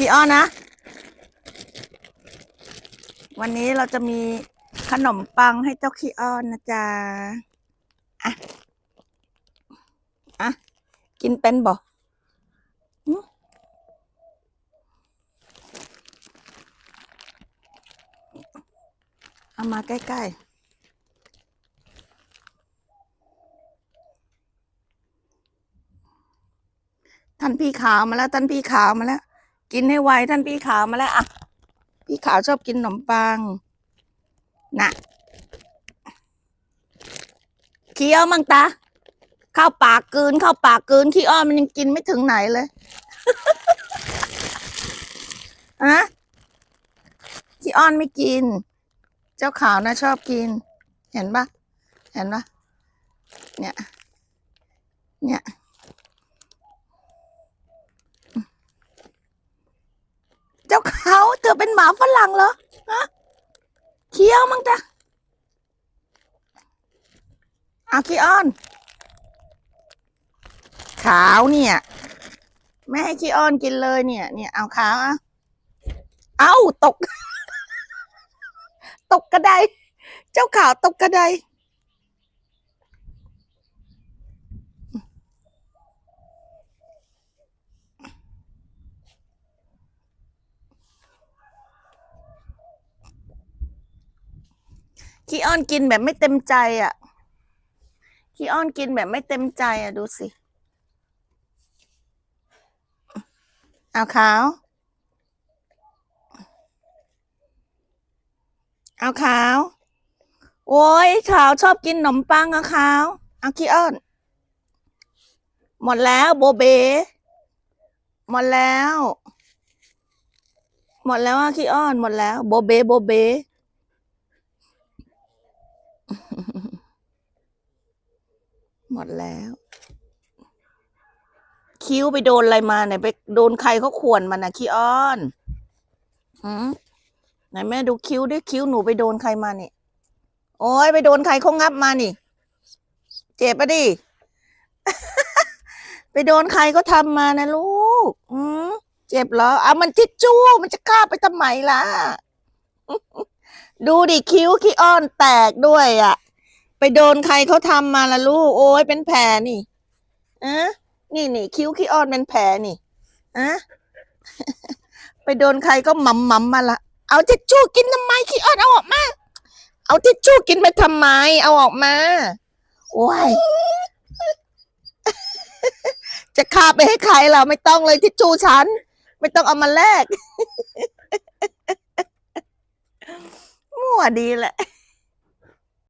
ขี้อ้อนนะ วันนี้เราจะมีขนมปังให้เจ้าขี้อ้อนนะจ๊ะอะอะกินเป็นบ่เอามาใกล้ๆท่านพี่ขาวมาแล้วท่านพี่ขาวมาแล้ว กินให้ไวท่านพี่ขาวมาแล้วอะ พี่ขาวชอบกินขนมปังนะเคี้ยวมังตาเข้าปากกืนเข้าปากกืนขี้อ้อนมันยังกินไม่ถึงไหนเลยอะขี้อ้อนไม่กิน เจ้าขาวนะชอบกิน เห็นปะเห็นปะเนี่ย เนี่ย เจ้าขาวเธอเป็นหมาฝรั่งเหรอฮะเคี้ยวมั้งจ้ะอาขี้อ้อน ขาวเนี่ยไม่ให้ขี้อ้อนกินเลยเนี่ย เนี่ยเอาขาวอะเอาตก ตกกระได เจ้าขาวตกกระได ขี้อ้อนกินแบบไม่เต็มใจอะขี้อ้อนกินแบบไม่เต็มใจอะดูสิเอาขาว เอาขาว โอ้ยขาวชอบกินขนมปังอะขาว เอาขี้อ้อน หมดแล้วโบเบ หมดแล้ว หมดแล้วอะขี้อ้อน หมดแล้วโบเบโบเบ หมดแล้ว คิ้วไปโดนอะไรมาไหนไปโดนใครเขาข่วนมันนะขี้อ้อนหืมไหนแม่ดูคิ้วดิคิ้วหนูไปโดนใครมานี่ โอ้ยไปโดนใครเขางับมานี่ เจ็บปะดิ ไปโดนใครก็ทำมานะลูก อืมเจ็บเหรออะมันทิชชู่มันจะฆ่าไปทำไมล่ะ ดูดิคิ้วขี้อ้อนแตกด้วยอะ ไปโดนใครเขาทำมาละลูก โอ้ยเป็นแผลนี่อะนี่นี่คิ้วขี้อ้อนเป็นแผลนี่อะไปโดนใครก็หมัมมัมมาละเอาทิชชู่กินทำไมขี้อ้อนเอาออกมา เอาทิชชู่กินไปทำไม เอาออกมาโอ้ยจะคาไปให้ใครเราไม่ต้องเลยทิชชู่ฉัน ไม่ต้องเอามาแลก ดีแหละ